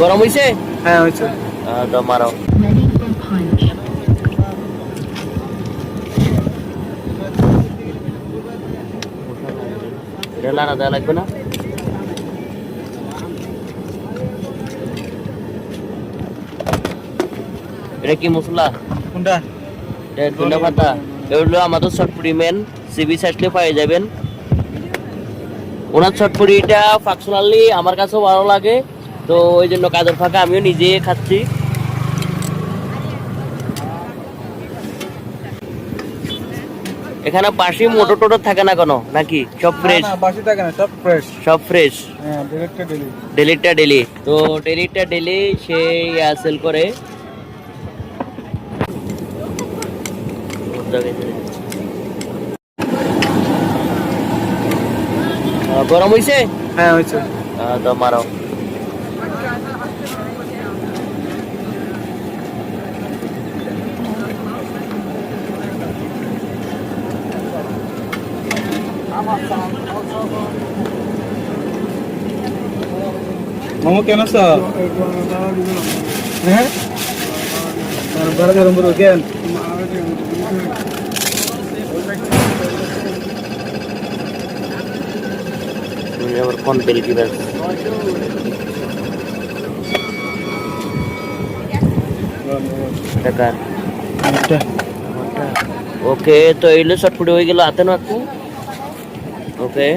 গরম হইছে? হ্যাঁ হয়েছে মারো. এটা দেওয়া লাগবে না? এটা কি মশলা? কোনটা? এটা ধনে পাতা। এগুলো আমাদের চটপুরি মেন সিবি আসলে পেয়ে যাবেন। ওনার চটপুরিটা পার্সোনালি আমার কাছেও ভালো লাগে। তো ওই জন্য কাজের ফাঁকা আমিও নিজে খাচ্ছি। এখানে বাসি মোটর টোটর থাকে না কেন? নাকি? সব ফ্রেশ বাসি থাকে না সব ফ্রেশ সব ফ্রেশ হ্যাঁ ডেলি ডেলিটা ডেলি তো ডেলিটা ডেলি সে সেল করে। গরম হইছে? হ্যাঁ হয়েছে তো মারো। মোমো কেন আছো? হ্যাঁ? গরম গরম গরম কেন আবার কোন তেল দিবেন টাকার। এটা ওকে তো এইগুলো শর্টফুট হয়ে গেল হাতে না ওকে